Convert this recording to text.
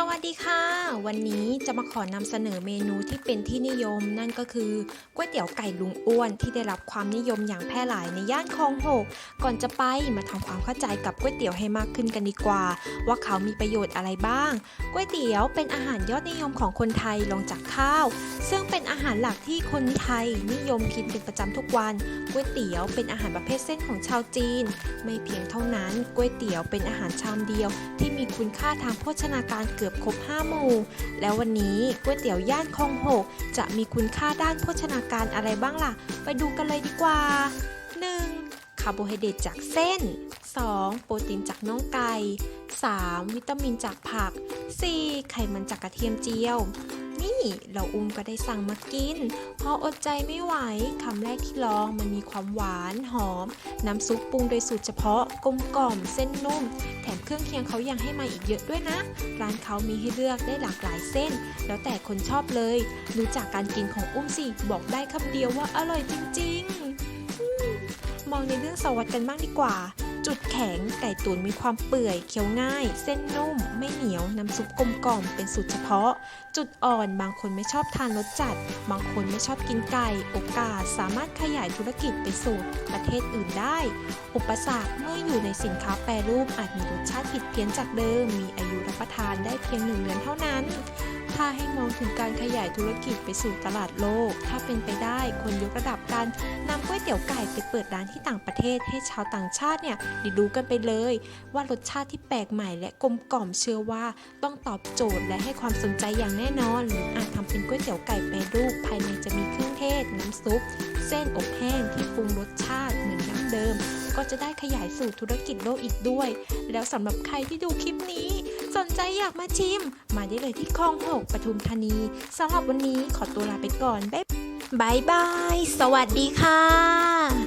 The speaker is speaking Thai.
สวัสดีค่ะ วันนี้จะมาขอนำเสนอเมนูที่เป็นที่นิยม นั่นก็คือก๋วยเตี๋ยวไก่ลุงอ้วนที่ได้รับความนิยมอย่างแพร่หลายในย่านคลองหกก่อนจะไปมาทำความเข้าใจกับก๋วยเตี๋ยวให้มากขึ้นกันดีกว่า ว่าเขามีประโยชน์อะไรบ้างก๋วยเตี๋ยวเป็นอาหารยอดนิยมของคนไทยรองจากข้าว ซึ่งเป็นอาหารหลักที่คนไทยนิยมกินเป็นประจำทุกวันก๋วยเตี๋ยวเป็นอาหารประเภทเส้นของชาวจีน ไม่เพียงเท่านั้นก๋วยเตี๋ยวเป็นอาหารชามเดียว ที่มีคุณค่าทางโภชนาการเกือบครบ5หมู่ แล้ววันนี้ก๋วยเตี๋ยวย่านคลองหกจะมีคุณค่าด้านโภชนาการอะไรบ้างล่ะ ไปดูกันเลยดีกว่า 1. คาร์โบไฮเดรตจากเส้น 2. โปรตีนจากน่องไก่ 3. วิตามินจากผัก 4. ไขมันจากกระเทียมเจียว นี่เราอุ้มก็ได้สั่งมากิน พออดใจไม่ไหวคำแรกที่ลองมันมีความหวานหอม น้ำซุปปรุงโดยสูตรเฉพาะกลมกล่อมเส้นนุ่ม แถมเครื่องเคียงเขายังให้มาอีกเยอะด้วยนะ ร้านเขามีให้เลือกได้หลากหลายเส้น แล้วแต่คนชอบเลยรู้จักการกินของอุ้มสิบอกได้คำเดียวว่าอร่อยจริง ๆมมองในเรื่องสวัสดกันบ้างดีกว่า จุดแข็งไก่ตุ๋นมีความเปื่อยเคี้ยวง่าย เส้นนุ่ม ไม่เหนียว น้ำซุปกลมกล่อมเป็นสูตรเฉพาะ จุดอ่อนบางคนไม่ชอบทานรสจัด บางคนไม่ชอบกินไก่ โอกาสสามารถขยายธุรกิจไปสู่ประเทศอื่นได้ อุปสรรคเมื่ออยู่ในสินค้าแปรรูปอาจมีรสชาติผิดเพี้ยนจากเดิม มีอายุรับประทานได้เพียงหนึ่งเดือนเท่านั้น ถ้าให้มองถึงการขยายธุรกิจไปสู่ตลาดโลก ถ้าเป็นไปได้ควรยกระดับการนำก๋วยเตี๋ยวไก่ไปเปิดร้านที่ต่างประเทศ ให้ชาวต่างชาติเนี่ยได้ดูกันไปเลย ว่ารสชาติที่แปลกใหม่และกลมกล่อมเชื่อว่า ต้องตอบโจทย์และให้ความสนใจอย่างแน่นอนหรืออาจทำเป็นก๋วยเตี๋ยวไก่แปรรูปภายในจะมีเครื่องเทศ น้ำซุป เส้นอบแห้งที่ปรุงรสชาติเหมือนดั้งเดิม ก็จะได้ขยายสู่ธุรกิจโลกอีกด้วย แล้วสำหรับใครที่ดูคลิปนี้ สนใจอยากมาชิม มาได้เลยที่คลองหกปทุมธานีสำหรับวันนี้ขอตัวลาไปก่อน บ๊ายบายบายสวัสดีค่ะ